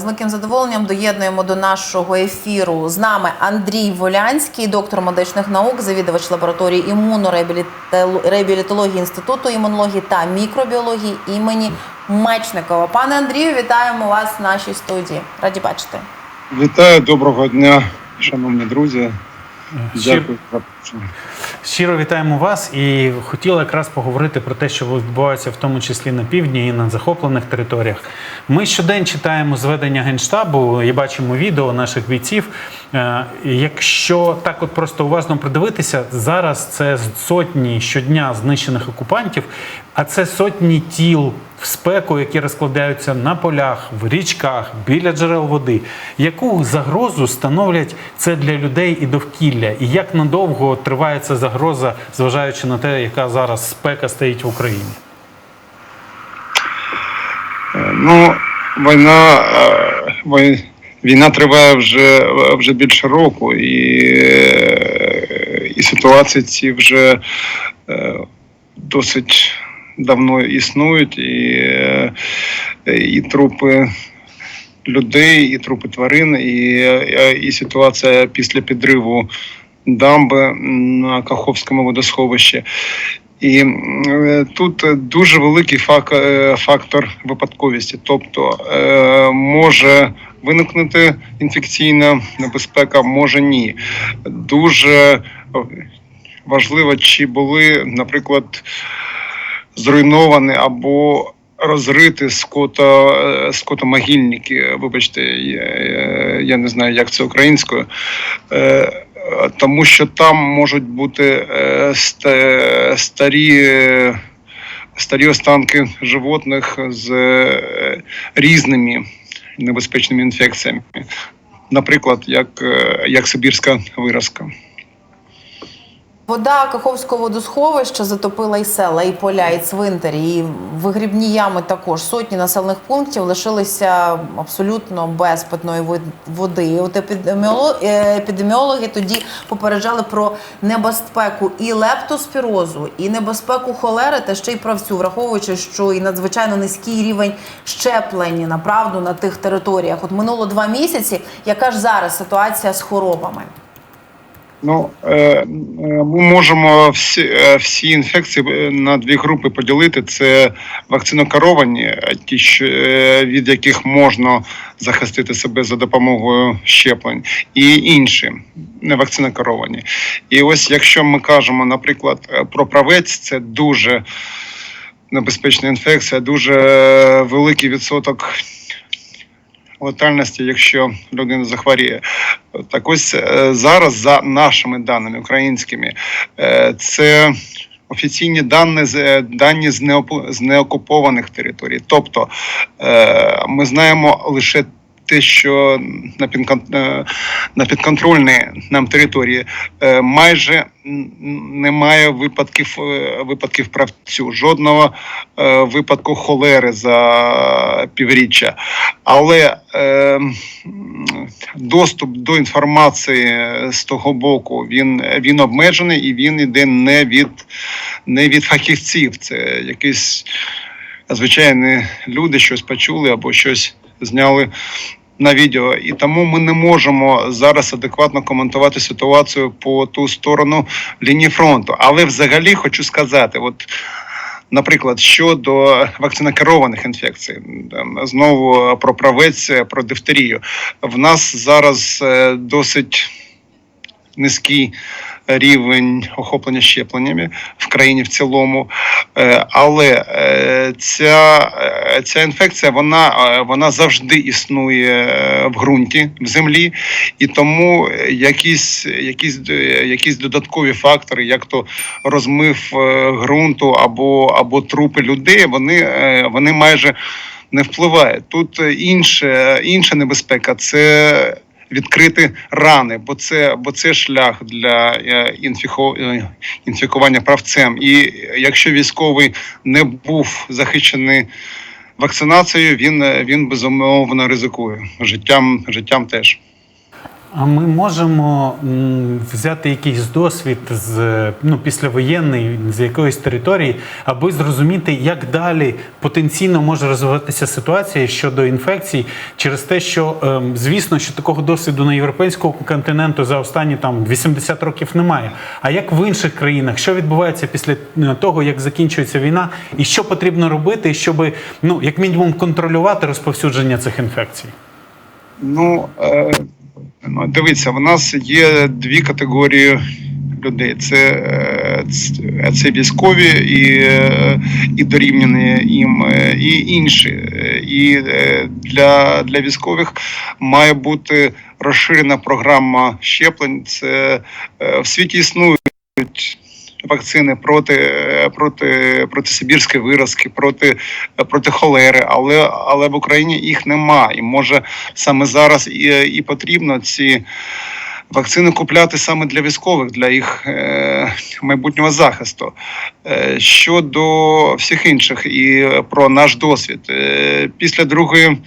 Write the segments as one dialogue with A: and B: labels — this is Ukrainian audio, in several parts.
A: З великим задоволенням доєднуємо до нашого ефіру з нами Андрій Волянський, доктор медичних наук, завідувач лабораторії імунореабілітології інституту імунології та мікробіології імені Мечникова. Пане Андрію, вітаємо вас в нашій студії. Раді бачити.
B: Вітаю, доброго дня, шановні друзі. Дякую за запрошення.
C: Щиро вітаємо вас і хотіла якраз поговорити про те, що відбувається в тому числі на півдні і на захоплених територіях. Ми щодень читаємо зведення генштабу і бачимо відео наших бійців. Е, Якщо так от просто уважно придивитися, зараз це сотні щодня знищених окупантів, а це сотні тіл в спеку, які розкладаються на полях, в річках, біля джерел води. Яку загрозу становлять це для людей і довкілля? І як надовго триває ця загроза, зважаючи на те, яка зараз спека стоїть в Україні?
B: Ну, війна, е, війна триває вже, вже більше року, і, е, і ситуації ці вже е, досить давно існують, і, е, і трупи людей, і трупи тварин, і, е, і ситуація після підриву дамби на Каховському водосховищі. І е, тут дуже великий фак- фактор випадковості, тобто може виникнути інфекційна небезпека, може ні. Дуже важливо, чи були, наприклад, зруйновані або розриті ското, е, скотомогильники. Вибачте, я, я- я не знаю, як це українською. Е, тому що там можуть бути е, старі, е, старі останки животних з е, різними небезпечними інфекціями. Наприклад, як, е, як Сибірська виразка.
A: Вода Каховського водосховища затопила і села, і поля, і цвинтарі, і вигрібні ями також. Сотні населених пунктів лишилися абсолютно без питної води. І От е, епідеміологи тоді попереджали про небезпеку і лептоспірозу, і небезпеку холери, та ще й правцю, враховуючи, що і надзвичайно низький рівень щеплення направду на тих територіях. От минуло два місяці. Яка ж зараз ситуація з хворобами?
B: Ну, е, е, ми можемо всі, е, всі інфекції на дві групи поділити. Це вакцинокеровані, ті, від яких можна захистити себе за допомогою щеплень, і інші не вакцинокеровані. І ось якщо ми кажемо, наприклад, про правець, це дуже небезпечна інфекція, дуже великий відсоток летальності, якщо людина захворіє. Так ось е, зараз, за нашими даними українськими, е, це офіційні дані з е, дані з, неокупованих територій. Тобто ми знаємо лише те, що на е, підконтрольній нам території е, майже немає випадків е, випадків правцю, жодного е, випадку холери за півріччя. Але е, доступ до інформації з того боку він, він обмежений і він іде не від, не від фахівців. Це якісь звичайні люди щось почули або щось зняли. На відео, і тому ми не можемо зараз адекватно коментувати ситуацію по ту сторону лінії фронту. Але взагалі хочу сказати, от Наприклад, щодо вакцинокерованих інфекцій, знову про правець, про дифтерію. В нас зараз е, досить низький рівень охоплення щепленнями в країні в цілому. Е, Але е, ця, е, ця інфекція вона, вона завжди існує в ґрунті, в землі, і тому якісь, якісь, якісь додаткові фактори, як то розмив ґрунту або, або трупи людей, вони, вони майже не впливають. Тут інше, інша небезпека це відкрити рани, бо це, бо це шлях для е, інфіко, е, інфікування правцем. І якщо військовий не був захищений вакцинацією, він, е, він безумовно ризикує життям, життям теж.
C: А ми можемо взяти якийсь досвід з ну післявоєнний з якоїсь території, аби зрозуміти, як далі потенційно може розвиватися ситуація щодо інфекцій, через те, що ем, звісно, що такого досвіду на європейському континенту за останні там 80 років немає. А як в інших країнах, що відбувається після е, того, як закінчується війна, і що потрібно робити, щоб ну як мінімум контролювати розповсюдження цих інфекцій?
B: Ну, е, дивіться, в нас є дві категорії людей: це, е, це військові і, е, і дорівняні їм, е, і інші. Е, І е, для, для військових має бути розширена програма щеплень. Це е, в світі існують. Вакцини проти, проти, проти сибірської виразки, проти, проти холери, але, але в Україні їх нема. І може саме зараз і, і потрібно ці вакцини купляти саме для військових, для їх е, майбутнього захисту. Е, щодо всіх інших і про наш досвід. Е, після Другої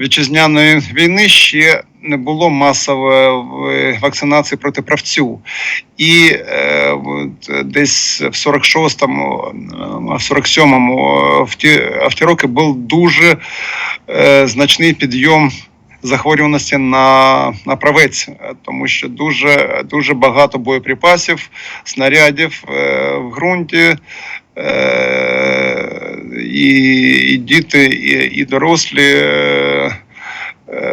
B: вітчизняної війни ще не було масової вакцинації проти правцю. І е, десь в 46-му, е, в 47-му е, в ті, в ті роки був дуже е, значний підйом захворюваності на, на правець, е, тому що дуже, дуже багато боєприпасів, снарядів е, в ґрунті. Е, і, і діти, і, і дорослі.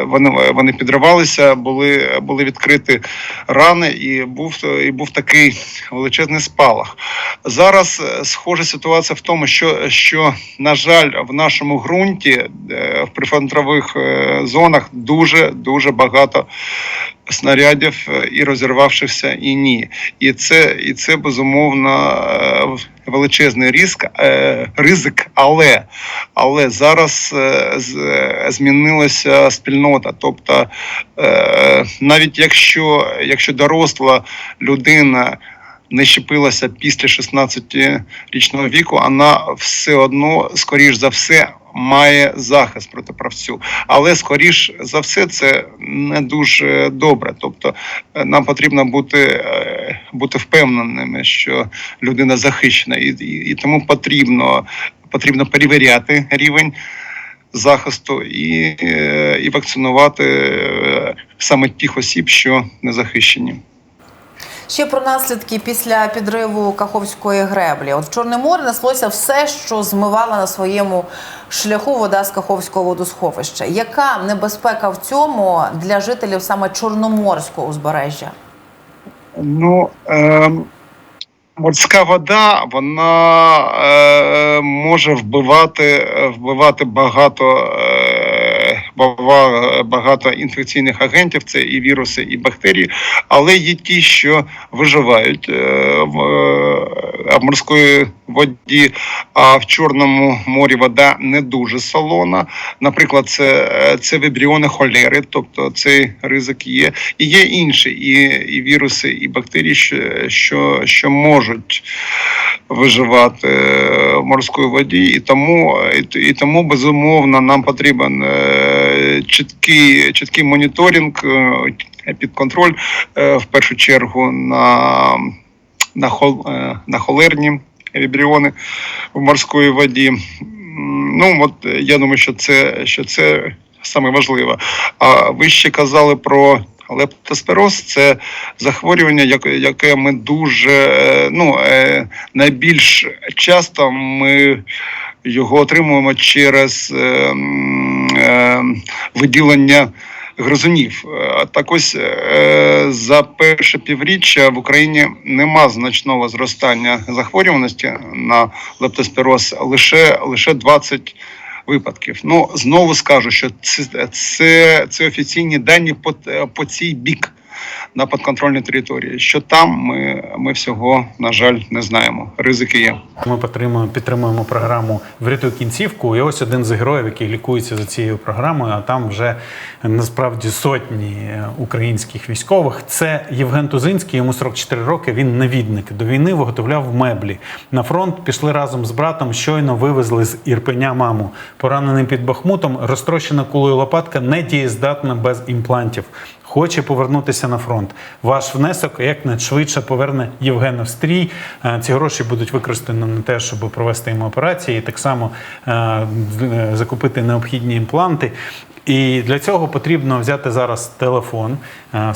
B: Вони, вони підривалися, були, були відкриті рани, і був, і був такий величезний спалах. Зараз е, схожа ситуація в тому, що, що на жаль, в нашому ґрунті е, в прифронтових е, зонах дуже дуже багато снарядів е, і розірвавшихся, і ні. І це, і це безумовно е, величезний ризик, е, ризик, але, але зараз змінилася спільнота. Тобто, навіть якщо, якщо доросла людина. Не щепилася після 16-річного віку, вона все одно, скоріш за все, має захист проти правцю. Але скоріш за все, це не дуже добре. Тобто, е, нам потрібно бути, е, бути впевненими, що людина захищена, і, і, і тому потрібно, потрібно перевіряти рівень захисту і, е, і вакцинувати саме тих осіб, що не захищені.
A: Ще про наслідки після підриву Каховської греблі. От в Чорне море неслося все, що змивала на своєму шляху вода з Каховського водосховища. Яка небезпека в цьому для жителів саме Чорноморського узбережжя?
B: Ну, е, морська вода, вона е, може вбивати, вбивати багато, е, багато інфекційних агентів, це і віруси, і бактерії, але є ті, що виживають е, е, в морської воді, а в Чорному морі вода не дуже солона. Наприклад, це, це вибріони холери, тобто цей ризик є. І є інші і, і віруси, і бактерії, що, що, можуть виживати в морській воді, і тому, і, і тому безумовно нам потрібен е, чіткий, чіткий моніторинг е, під контроль е, в першу чергу на, на, хол, е, на холерні вібріони в морській воді. Ну от е, я думаю, що це, що це саме важливо. А ви ще казали про лептоспироз. Це захворювання, яке, ми дуже е, ну е, найбільш часто ми його отримуємо через е, виділення гризунів. Е, Так ось е, за перше півріччя в Україні нема значного зростання захворюваності на лептоспіроз, лише, лише 20 випадків. Ну знову скажу, що це, це, це офіційні дані по, по цій бік. На підконтрольні території. Що там, ми, ми всього, на жаль, не знаємо. Ризики є.
C: Ми підтримуємо, підтримуємо програму Врятуй кінцівку. І ось один з героїв, який лікується за цією програмою. А там вже насправді сотні е, українських військових. Це Євген Тузинський, йому 44 роки. Він навідник. До війни виготовляв меблі. На фронт пішли разом з братом. Щойно вивезли з Ірпеня маму. Поранений під Бахмутом, розтрощена кулею лопатка, недієздатна без імплантів. Хоче повернутися на фронт. Ваш внесок якнайшвидше поверне Євгена в стрій. Е, Ці гроші будуть використані на те, щоб провести йому операції, і так само е, е, закупити необхідні імпланти. І для цього потрібно взяти зараз телефон,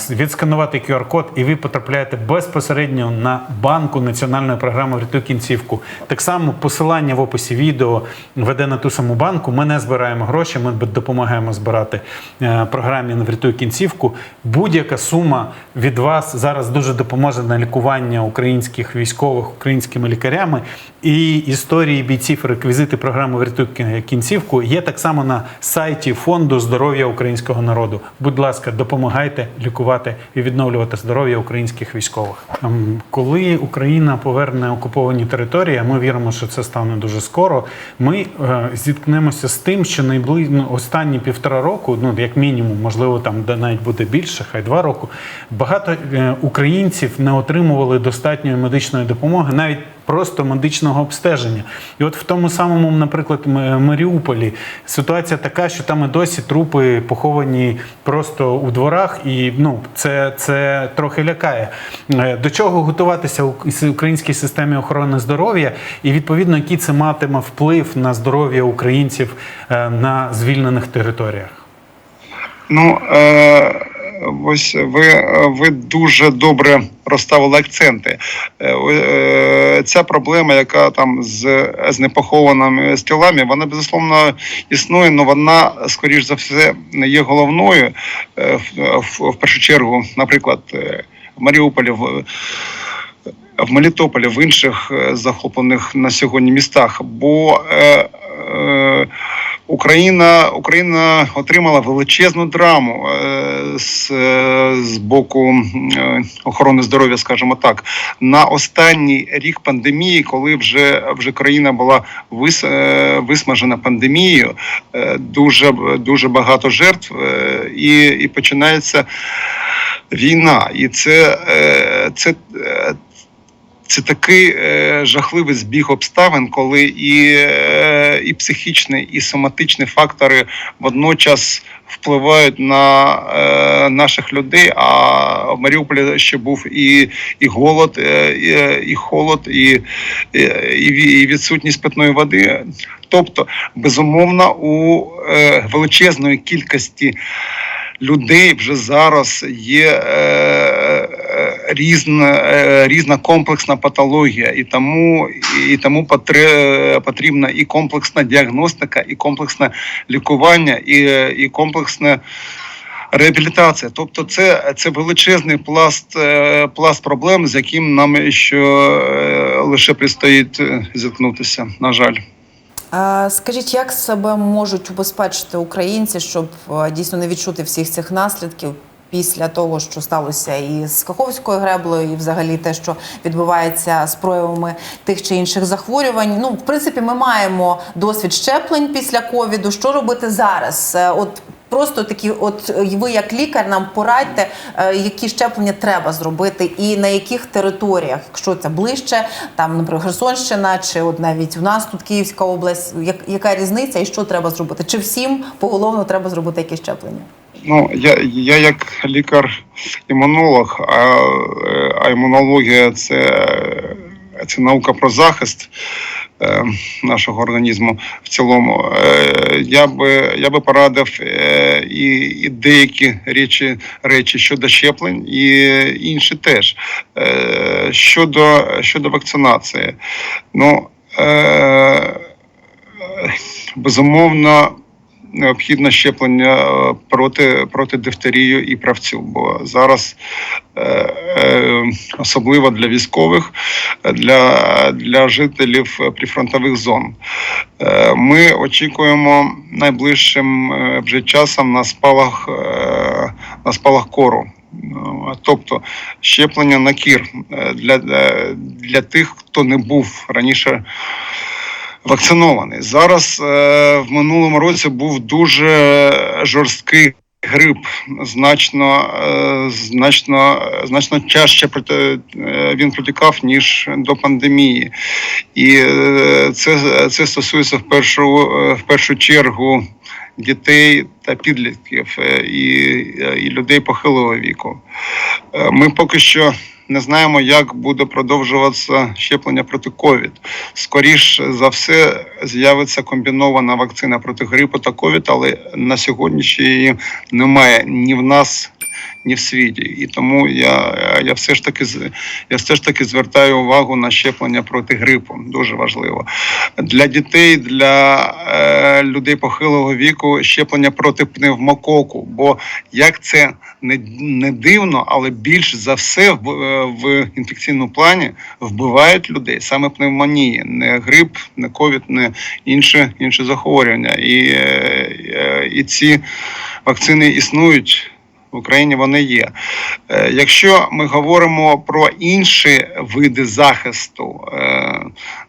C: відсканувати QR-код, і ви потрапляєте безпосередньо на банку національної програми «Врятуй кінцівку. Так само посилання в описі відео веде на ту саму банку. Ми не збираємо гроші, ми допомагаємо збирати е, програмі на «Врятуй кінцівку. Будь-яка сума від вас зараз дуже допоможе на лікування українських військових українськими лікарями. І історії бійців, реквізити програми «Врятуй кінцівку є так само на сайті фонду здоров'я українського народу. Будь ласка, допомагайте лікувати і відновлювати здоров'я українських військових. Ем, Коли Україна поверне окуповані території, а ми віримо, що це стане дуже скоро. Ми е, зіткнемося з тим, що найбли... ну, останні півтора року, ну як мінімум, можливо, там де навіть буде більше, хай два року. Багато е, українців не отримували достатньої медичної допомоги, навіть просто медичного обстеження. І от в тому самому, наприклад, Маріуполі ситуація така, що там і досі трупи поховані просто у дворах, і ну це, це трохи лякає. Е, До чого готуватися у українській системі охорони здоров'я, і відповідно, який це матиме вплив на здоров'я українців е, на звільнених територіях.
B: Ну, е, ось ви, ви дуже добре розставили акценти. Е, е, ця проблема, яка там з, з непохованими з тілами, вона безусловно існує, але вона, скоріш за все, не є головною. Е, в, в, першу чергу, наприклад, в Маріуполі. В, в Мелітополі, в інших захоплених на сьогодні містах, бо е, е, Україна, Україна отримала величезну драму е, з, е, з боку е, охорони здоров'я, скажімо так, на останній рік пандемії, коли вже вже країна була вис, висмажена пандемією, дуже дуже багато жертв, і, і починається війна, і це, це, це такий е, жахливий збіг обставин, коли і, е, і психічні, і соматичні фактори водночас впливають на е, наших людей. А в Маріуполі ще був і, і голод, е, і, холод, і, і, і відсутність питної води. Тобто, безумовно, у е, величезної кількості людей вже зараз є е, різна, е, різна комплексна патологія, і тому, і тому потрібна і комплексна діагностика, і комплексне лікування, і, і комплексне. Реабілітація, тобто, це, це величезний пласт, е, пласт проблем, з яким нам ще е, лише предстоїть зіткнутися. На жаль.
A: Е, Скажіть, як себе можуть убезпечити українці, щоб дійсно не відчути всіх цих наслідків після того, що сталося і з Каховською греблею, і взагалі те, що відбувається з проявами тих чи інших захворювань? Ну, в принципі, ми маємо досвід щеплень після ковіду. Що робити зараз? Е, От Просто такі, от е, ви як лікар нам порадьте, е, які щеплення треба зробити, і на яких територіях, якщо це ближче, там, наприклад, Херсонщина, чи от навіть у нас тут Київська область, як, яка різниця і що треба зробити? Чи всім поголовно треба зробити якісь щеплення?
B: Ну, я, я як лікар-імунолог, а, е, а імунологія це, це наука про захист нашого організму в цілому. Е, я би я би порадив е, і, і деякі речі, речі щодо щеплень, і інші теж. Е, щодо, щодо вакцинації. Ну, е, безумовно необхідне щеплення е, проти, проти дифтерію і правцю. Бо зараз е, е, особливо для військових, для, для жителів прифронтових зон. Ми очікуємо найближчим вже часом на спалах, на спалах кору. Тобто щеплення на кір для, е, для тих, хто не був раніше вакцинований. Зараз е, в минулому році був дуже жорсткий грип, значно, е, значно, значно чаще е, він протікав, ніж до пандемії. І це, це стосується в першу, в першу чергу дітей та підлітків і, і людей похилого віку. Ми поки що не знаємо, як буде продовжуватися щеплення проти ковід. Скоріш за все з'явиться комбінована вакцина проти грипу та ковід, але на сьогодні ще її немає ні в нас. Ні в світі, і тому я, я все ж таки я все ж таки звертаю увагу на щеплення проти грипу. Дуже важливо для дітей, для е, людей похилого віку щеплення проти пневмококу. Бо як це не, не дивно, але більш за все в, е, в інфекційному плані вбивають людей саме пневмонії, не грип, не ковід, не інші, інші захворювання. І, е, і ці вакцини існують. В Україні вони є. Е, Якщо ми говоримо про інші види захисту, е,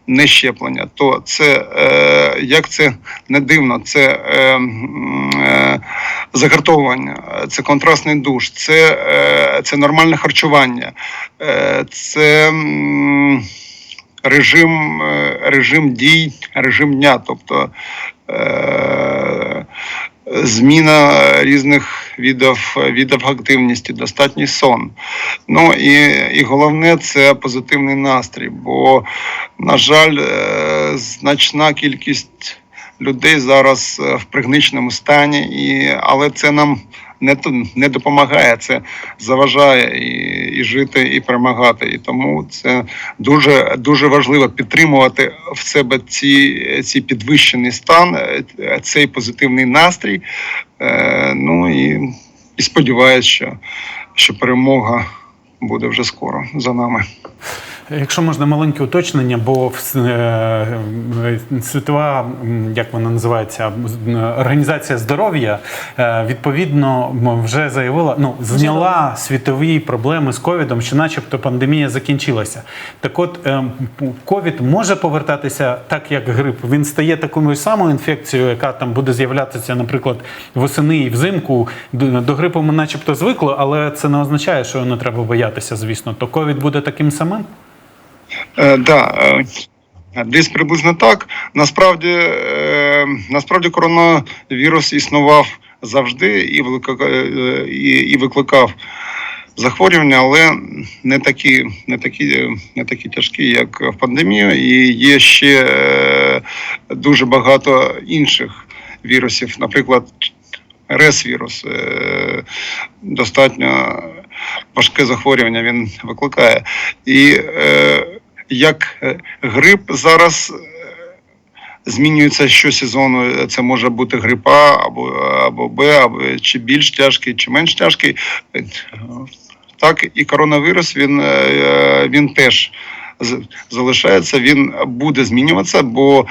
B: не щеплення, то це е, як це не дивно, це загартовування, це контрастний душ, це, це нормальне харчування, це режим, режим дій, режим дня, тобто. Зміна різних видів, видів активності, достатній сон. Ну і, і головне це позитивний настрій. Бо, на жаль, е, значна кількість людей зараз е, в пригничному стані, і, але це нам не, не допомагає, це заважає і, і жити, і перемагати. І тому це дуже, дуже важливо підтримувати в себе ці, ці підвищений стан, е, цей позитивний настрій. Е, ну і, і сподіваюся, що, що перемога буде вже скоро за нами.
C: Якщо можна маленьке уточнення, бо в- е, світова, як вона називається, організація здоров'я е, відповідно вже заявила, ну зняла світові проблеми з ковідом, що, начебто, пандемія закінчилася. Так, от е, ковід може повертатися так, як грип. Він стає такою самою інфекцією, яка там буде з'являтися, наприклад, восени і взимку. До, до грипу ми, начебто, звикли, але це не означає, що не треба боятися, звісно. То ковід буде таким самим.
B: Е, да, е, десь приблизно так. Насправді, е, насправді коронавірус існував завжди і викликав, і, і викликав захворювання, але не такі, не такі, не такі тяжкі, як в пандемію. І є ще е, дуже багато інших вірусів, наприклад. РС-вірус е, достатньо важке захворювання він викликає. І е, як е, грип зараз е, змінюється щосезону. Це може бути грип А або, або Б, або чи більш тяжкий, чи менш тяжкий. Е, Так і коронавірус він, е, він теж. Залишається, він буде змінюватися, бо,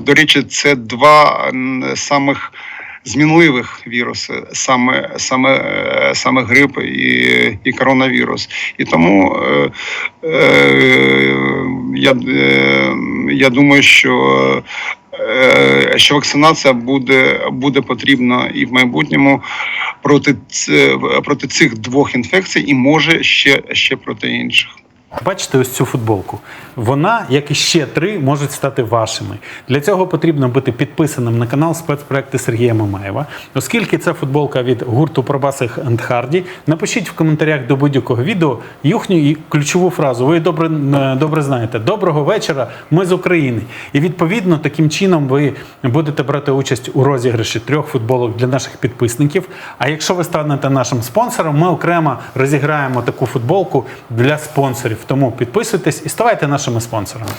B: до речі, це два самих змінливих віруси, саме, саме, саме грип і, і коронавірус. І тому е, е, я, е, я думаю, що. Що вакцинація буде, буде потрібна і в майбутньому проти, проти цих двох інфекцій, і може ще, ще проти інших.
C: Бачите ось цю футболку. Вона, як і ще три, можуть стати вашими. Для цього потрібно бути підписаним на канал спецпроекти Сергія Мамаєва. Оскільки це футболка від гурту Пробасих Андхарді, напишіть в коментарях до будь-якого відео їхню і ключову фразу. Ви добре, е, добре знаєте. Доброго вечора, ми з України. І відповідно таким чином ви будете брати участь у розіграші трьох футболок для наших підписників. А якщо ви станете нашим спонсором, ми окремо розіграємо таку футболку для спонсорів. Тому підписуйтесь і ставайте нашими спонсорами.